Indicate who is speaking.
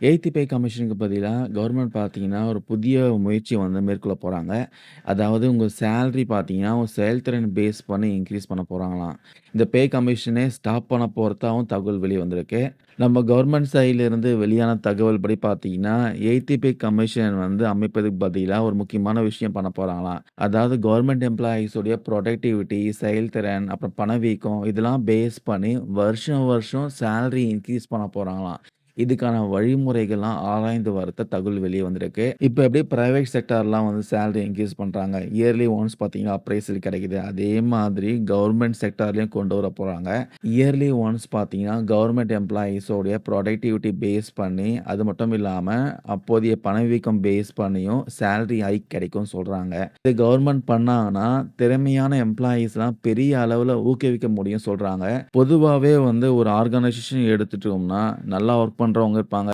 Speaker 1: Eighth பே கமிஷனுக்கு பதிலாக government பார்த்தீங்கன்னா, ஒரு புதிய முயற்சி வந்து மேற்கொள்ள போகிறாங்க அதாவது உங்கள் சேலரி பார்த்தீங்கன்னா, உங்கள் செயல்திறன் பேஸ் பண்ணி இன்க்ரீஸ் பண்ண போகிறாங்களாம் இந்த பே கமிஷனே ஸ்டாப் பண்ண போகிறதாவும் தகவல் வெளியே வந்திருக்கு. நம்ம கவர்மெண்ட் சைட்லேருந்து வெளியான தகவல் படி பார்த்தீங்கன்னா, எய்த் பே கமிஷன் வந்து அமைப்பதுக்கு பதிலாக ஒரு முக்கியமான விஷயம் பண்ண போகிறாங்களாம் அதாவது கவர்மெண்ட் எம்ப்ளாயீஸோடைய ப்ரொடக்டிவிட்டி செயல்திறன், அப்புறம் பணவீக்கம் இதெல்லாம் பேஸ் பண்ணி வருஷம் வருஷம் சேலரி இன்க்ரீஸ் பண்ண போகிறாங்களாம் இதுக்கான வழிமுறைகள்லாம் ஆராய்ந்து வரத்த தகவல் வெளியே வந்திருக்கு. இப்போ எப்படி பிரைவேட் செக்டார்லாம் வந்து சேலரி இன்க்ரீஸ் பண்ணுறாங்க இயர்லி ஒன்ஸ் பார்த்தீங்கன்னா, அப்ரைசல் கிடைக்குது. அதே மாதிரி கவர்மெண்ட் செக்டார்லேயும் கொண்டு வர போகிறாங்க இயர்லி ஒன்ஸ் பார்த்தீங்கன்னா, கவர்மெண்ட் எம்ப்ளாயீஸோடைய ப்ரொடக்டிவிட்டி பேஸ் பண்ணி, அது மட்டும் இல்லாமல் அப்போதைய பணவீக்கம் பேஸ் பண்ணியும் சேலரி ஹைக் கிடைக்கும்னு சொல்கிறாங்க இது கவர்மெண்ட் பண்ணாங்கன்னா, திறமையான எம்ப்ளாயீஸ்லாம் பெரிய அளவில் ஊக்குவிக்க முடியும்னு சொல்கிறாங்க பொதுவாகவே வந்து ஒரு ஆர்கனைசேஷன் எடுத்துட்டோம்னா, நல்லா ஒர்க் பண்ணுறவங்க இருப்பாங்க.